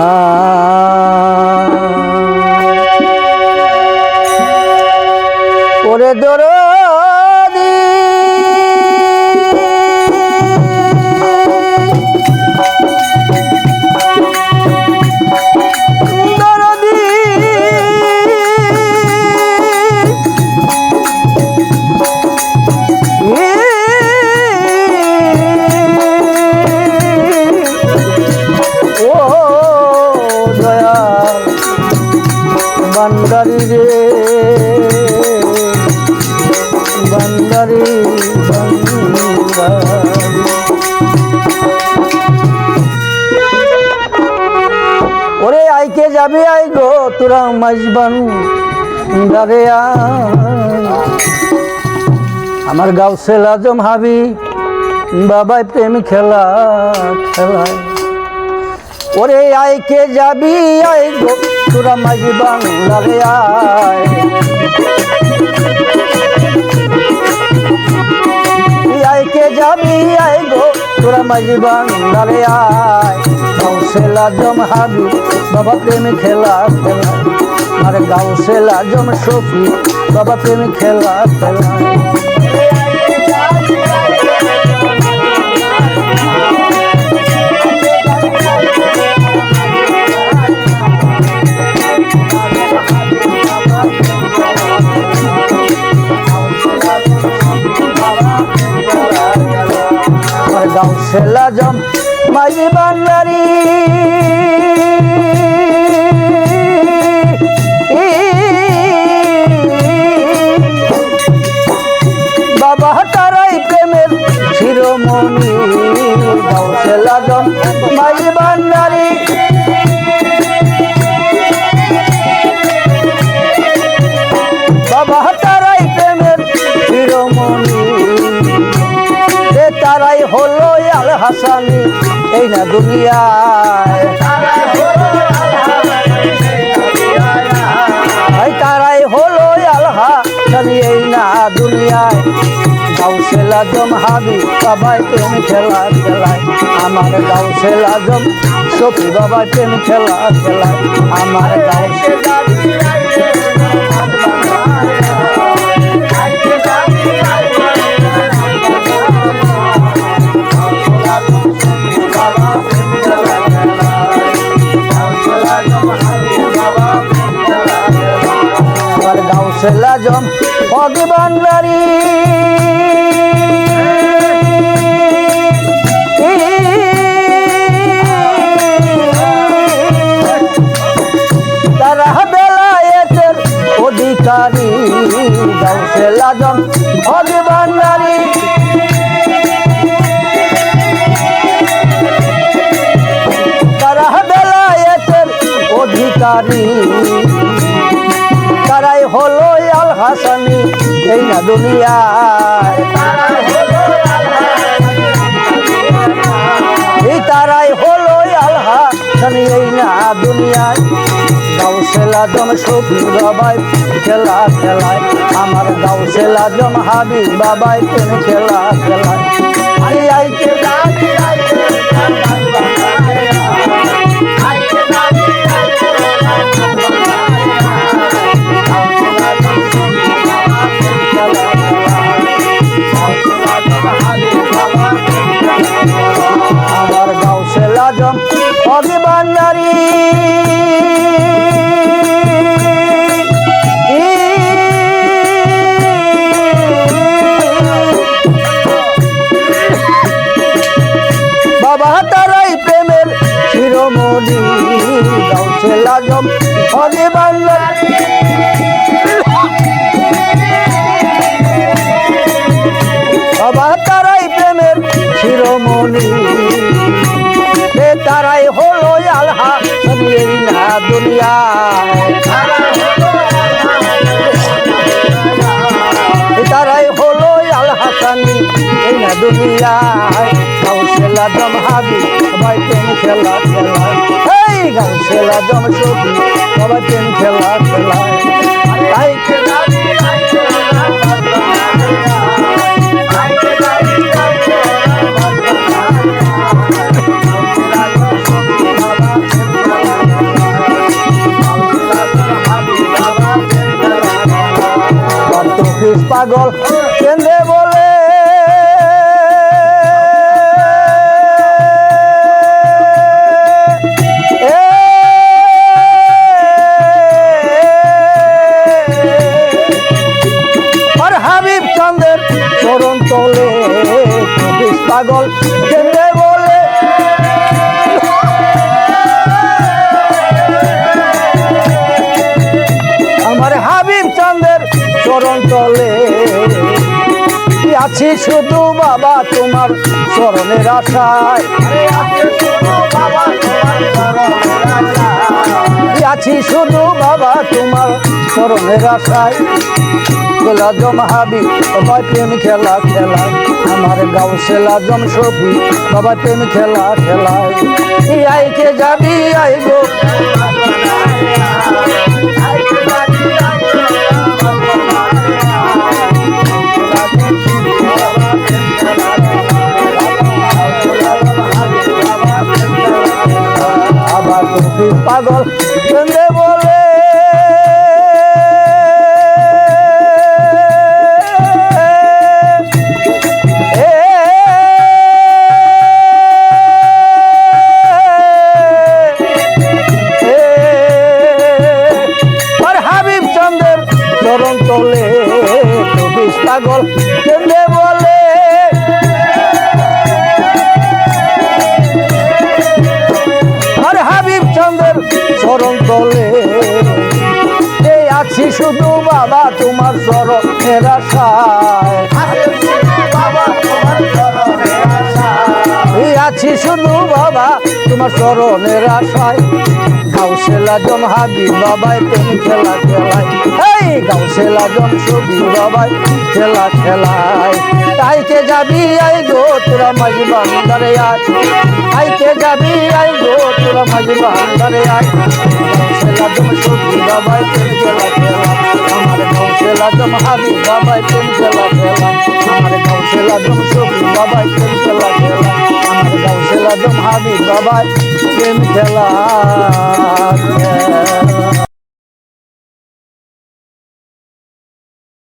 ওরে বান্দারি রে, বান্দারি ওরে আইকে যাবি আই গো, তোরা মাইজবান আমার গাও সেলা জম হাবি বাবাই প্রেম খেলা, খেলায়। ওরে আইকে যাবি? আই গো, তোরা মাঝি বাংলারে আয়। তুই আইকে যাবি? আই গো, তোরা মাঝি বাংলারে আয়। গাউসেলা জম হাবি, বাবা প্রেম খেলা খেলা আর গাউসেলা জম সফি, বাবা প্রেম খেলা খেলা গাউসেলা জম মাঝি বাংলারি বাবা তারাই প্রেমের শিরোমণি। গাউসেলা জম মাঝি বাংলারি বাবা তারাই হাসানি, এই না দুনিয়ায়। তারাই হলো আল হাসানি এই না দুনিয়ায়। গাউসেলা জম হাবি, বাবাই প্রেম খেলা খেলায়। আমার গাউসেলা জম সফি বাবাই প্রেম খেলা খেলায়। আমার গাউসেলা গাউসেলা জম অগে বেলায়েতের অধিকারী গাউসেলা জম অগে অধিকারী তারাই হলো আল হাসানি এই না দুনিয়ায় এই তারাই হলো আল হাসানি এই না দুনিয়ায় গাউসেলা জম সফি বাবাই খেলা খেলায় আমার গাউসেলা জম হাবি বাবাই খেলা খেলায় আই আই গাউসেলা জম বাবা তারাই প্রেমের শিরোমণি। তারাই হলো আলহা না দুনিয়ায় এ তারাই হলো আল হাসানি এই না দুনিয়ায় ছেলা দম হাবি, সবাই প্রেম খেলা খেলায়। এই গান ছেলা দম সবাই প্রেম খেলা খেলায়। আই পাগল আছি শুধু বাবা তোমার চরণের আশায়। আছি শুধু বাবা তোমার চরণের আশায়। গোলা জম হাবি বাবা প্রেম খেলা খেলায়। আমার গাঁও সেলা জম সবি বাবা প্রেম খেলা খেলায়। আইকে যাবি আই পাগল। দু বাবা তোমার চরণ ফেরা শিশু শুধু বাবা তোমার চরণের আশায়। গাউসেলা জন হাবি বাবাই তুমি খেলা খেলায় এই গাউসেলা জন ছবি বাবাই খেলা খেলায় তাইকে যাবি আই গো তোরা মাঝি বান্দারে আয়। আইকে যাবি আই গো তোরা মাঝি বান্দারে আয়। গাউসেলা জন ছবি বাবাই তুমি খেলা খেলা আমার গাউসেলা হাবি বাবাই তুমি খেলা খেলা আমার গাউসেলা ছবি বাবাই তুমি খেলা খেলা আমার গাউসেলা জন হাবি বাবাই প্রেম খেলা